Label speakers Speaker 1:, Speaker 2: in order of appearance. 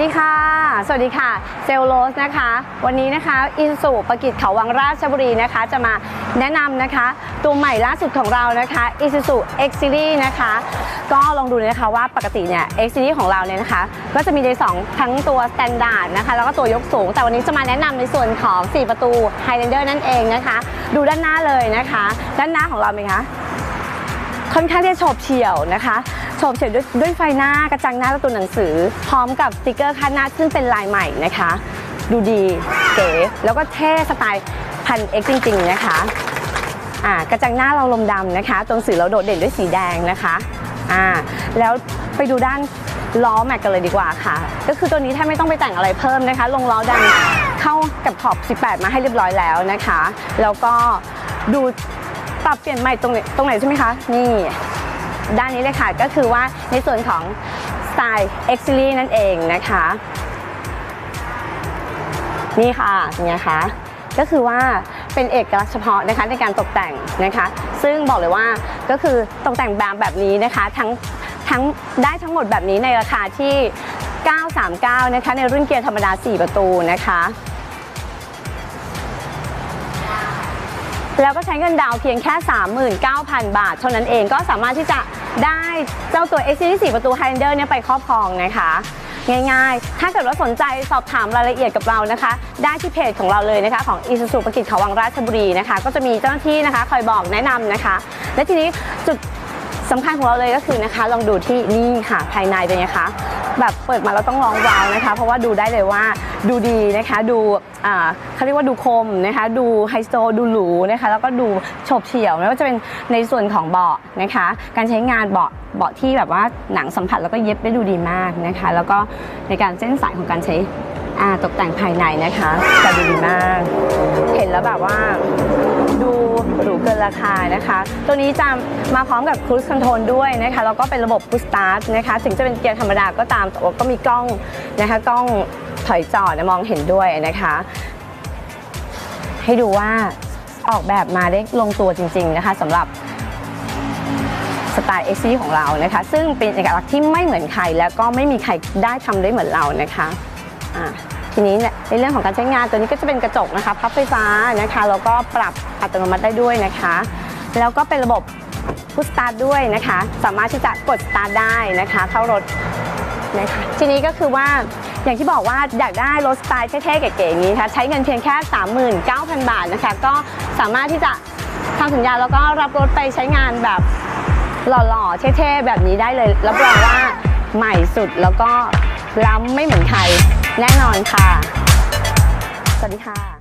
Speaker 1: สวัสดีค่ะ สวัสดีค่ะ เซลโลสนะคะ วันนี้นะคะอินสุประกิจเขาวังราชบุรีนะคะ จะมาแนะนำนะคะ ตัวใหม่ล่าสุดของเรานะคะ Isuzu X Series นะคะ ก็ลองดูนะคะว่าปกติเนี่ย X Series ของเราเนี่ยนะคะ ก็จะมีใน 2 ทั้งตัว Standard นะคะ แล้วก็ตัวยกสูง แต่วันนี้จะมาแนะนำในส่วนของ 4 ประตู Highlander นั่นเองนะคะ ดูด้านหน้าเลยนะคะ ด้านหน้าของเราไหมคะ ค่อนข้างที่จะโฉบเฉี่ยวนะคะ โฉบเฉียวด้วยด้วยไฟหน้ากระจังหน้าและตัวหนังสือ พร้อมกับสติกเกอร์คาดหน้าซึ่งเป็นลายใหม่นะคะ ดูดีเก๋แล้วก็เท่สไตล์พันเอ็กจริง ๆ นะคะอ่ากระจังหน้าเราลมดำนะคะ ตัวหนังสือเราโดดเด่นด้วยสีแดงนะคะอ่าแล้วไปดูด้านล้อแม็กกันเลยดีกว่าค่ะ ก็คือตัวนี้ถ้าไม่ต้องไปแต่งอะไรเพิ่มนะคะ ลงล้อดันเข้ากับขอบ 18 มาให้เรียบร้อยแล้วนะคะ แล้วก็ดูปรับเปลี่ยนใหม่ตรงไหนตรงไหนใช่ไหมคะ นี่ ด้านนี้เลยค่ะ ก็คือว่าในส่วนของสไตล์ X Series นั่นเองนะคะ นี่ค่ะเป็นไงคะก็คือว่าเป็นเอกลักษณ์เฉพาะนะคะในการตกแต่งนะคะ ซึ่งบอกเลยว่าก็คือตกแต่งแบบแบบนี้นะคะทั้งทั้งได้ทั้งหมดแบบนี้ในราคาที่ 939 นะคะในรุ่นเกียร์ธรรมดา 4 ประตูนะคะ แล้วก็ใช้เงินดาวเพียงแค่ 39,000 บาท เท่านั้นเองก็สามารถที่จะได้เจ้าตัว x c 4ประตู Highlander เนี่ยไปครอบครองนะคะ ง่ายๆ ถ้าเกิดว่าสนใจสอบถามรายละเอียดกับเรานะคะ ได้ที่เพจของเราเลยนะคะของอิสุสุประกิจเขาวังราชบุรีนะคะ ก็จะมีเจ้าหน้าที่นะคะ คอยบอกแนะนำนะคะ และทีนี้จุด สำคัญของเราเลยก็คือนะคะ ลองดูที่นี่ค่ะภายในเป็นไงคะแบบเปิดมาเราต้องร้องว้าวนะคะ เพราะว่าดูได้เลยว่าดูดีนะคะ ดูอ่าเขาเรียกว่าดูคมนะคะ ดูไฮโซดูหรูนะคะ แล้วก็ดูโฉบเฉี่ยวไม่ว่าจะเป็นในส่วนของเบาะนะคะ การใช้งานเบาะเบาะที่แบบว่าหนังสัมผัสแล้วก็เย็บได้ดูดีมากนะคะ แล้วก็ในการเส้นสายของการใช้อ่าตกแต่งภายในนะคะจะดูดีมาก เห็นแล้วแบบว่า รูเกินราคานะคะ ตัวนี้จะมาพร้อมกับ Cruise Control ด้วยนะคะแล้วก็เป็นระบบ Push Start นะคะถึงจะเป็นเกียร์ธรรมดาก็ตามแต่ว่าก็มีกล้องนะคะกล้องถอยจอดมองเห็นด้วยนะคะ ให้ดูว่าออกแบบมาได้ลงตัวจริง ๆนะคะสำหรับสไตล์ x อของเรานะคะ ซึ่งเป็นเอกลักษณ์ที่ไม่เหมือนใคร แล้วก็ไม่มีใครได้ทำได้เหมือนเรานะคะอ่า ทีนี้เนี่ยในเรื่องของการใช้งานตัวนี้ก็จะเป็นกระจกนะคะพับไฟฟ้านะคะแล้วก็ปรับอัตโนมัติได้ด้วยนะคะ แล้วก็เป็นระบบพุชสตาร์ทด้วยนะคะ สามารถที่จะกดสตาร์ทได้นะคะ เข้ารถนะคะทีนี้ก็คือว่าอย่างที่บอกว่าอยากได้รถสไตล์เท่ๆเก๋ๆอย่างนี้ค่ะใช้เงินเพียงแค่ 39,000 บาทนะคะ ก็สามารถที่จะทำสัญญาแล้วก็รับรถไปใช้งานแบบหล่อๆเท่ๆแบบนี้ได้เลยรับรองว่าใหม่สุดแล้วก็ล้ำไม่เหมือนใคร แน่นอนค่ะ สวัสดีค่ะ